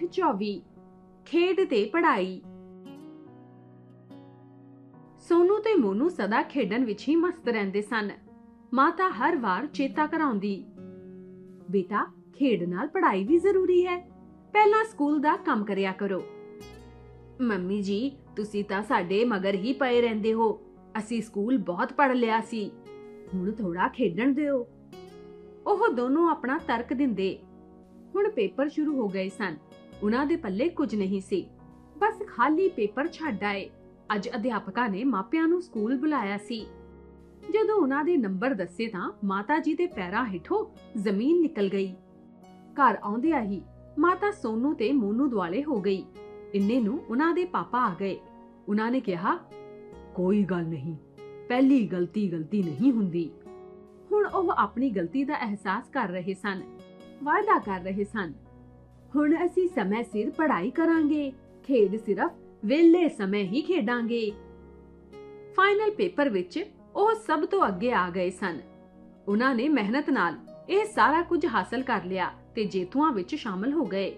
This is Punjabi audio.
ਪਾਠ 24 ਖੇਡ ਤੇ ਪੜ੍ਹਾਈ। ਸੋਨੂ ਤੇ ਮੋਨੂ ਸਦਾ ਖੇਡਣ ਵਿੱਚ ਹੀ ਮਸਤ ਰਹਿੰਦੇ ਸਨ। ਮਾਤਾ ਹਰ ਵਾਰ ਚੇਤਾ ਕਰਾਉਂਦੀ, ਬੇਟਾ, ਖੇਡ ਨਾਲ ਪੜ੍ਹਾਈ ਵੀ ਜ਼ਰੂਰੀ ਹੈ। ਪਹਿਲਾਂ ਸਕੂਲ ਦਾ ਕੰਮ ਕਰਿਆ ਕਰੋ। ਮੰਮੀ ਜੀ, ਤੁਸੀਂ ਤਾਂ ਸਾਡੇ ਮਗਰ ਹੀ ਪਏ ਰਹਿੰਦੇ ਹੋ। ਅਸੀਂ ਸਕੂਲ ਬਹੁਤ ਪੜ੍ਹ ਲਿਆ ਸੀ। ਹੁਣ ਥੋੜਾ ਖੇਡਣ ਦਿਓ। ਉਹ ਦੋਨੋਂ ਆਪਣਾ ਤਰਕ ਦਿੰਦੇ। ਹੁਣ ਪੇਪਰ ਸ਼ੁਰੂ ਹੋ ਗਏ ਸਨ। ਉਹਨਾਂ ਦੇ ਪੱਲੇ ਕੁਝ ਨਹੀਂ ਸੀ। ਬਸ ਖਾਲੀ ਪੇਪਰ ਛੱਡ ਆਏ। ਅੱਜ ਅਧਿਆਪਕਾ ਨੇ ਮਾਪਿਆਂ ਨੂੰ ਸਕੂਲ ਬੁਲਾਇਆ ਸੀ। ਜਦੋਂ ਉਹਨਾਂ ਦੇ ਨੰਬਰ ਦੱਸੇ ਤਾਂ ਮਾਤਾ ਜੀ ਦੇ ਪੈਰਾਂ ਹੇਠੋਂ ਜ਼ਮੀਨ ਨਿਕਲ ਗਈ। ਘਰ ਆਉਂਦਿਆਂ ਹੀ ਮਾਤਾ ਸੋਨੂ ਤੇ ਮੋਨੂ ਦੁਆਲੇ ਹੋ ਗਈ। ਇੰਨੇ ਨੂੰ ਉਹਨਾਂ ਦੇ ਪਾਪਾ ਆ ਗਏ। ਉਹਨਾਂ ਨੇ ਕਿਹਾ, ਕੋਈ ਗੱਲ ਨਹੀਂ। ਪਹਿਲੀ ਗਲਤੀ ਗਲਤੀ ਨਹੀਂ ਹੁੰਦੀ। ਹੁਣ ਉਹ ਆਪਣੀ ਗਲਤੀ ਦਾ ਅਹਿਸਾਸ ਕਰ ਰਹੇ ਸਨ। ਵਾਅਦਾ ਕਰ ਰਹੇ ਸਨ। ਹੁਣ ਅਸੀਂ ਸਮੇਂ ਸਿਰ ਪੜ੍ਹਾਈ ਕਰਾਂਗੇ। ਖੇਡ ਸਿਰਫ ਵਿਹਲੇ ਸਮੇਂ ਹੀ ਖੇਡਾਂਗੇ। ਫਾਈਨਲ ਪੇਪਰ ਵਿੱਚ ਉਹ ਸਭ ਤੋਂ ਅੱਗੇ ਆ ਗਏ ਸਨ। ਉਹਨਾਂ ਨੇ ਮਿਹਨਤ ਨਾਲ ਇਹ ਸਾਰਾ ਕੁਝ ਹਾਸਲ ਕਰ ਲਿਆ ਤੇ ਜੇਤੂਆਂ ਵਿੱਚ ਸ਼ਾਮਲ ਹੋ ਗਏ।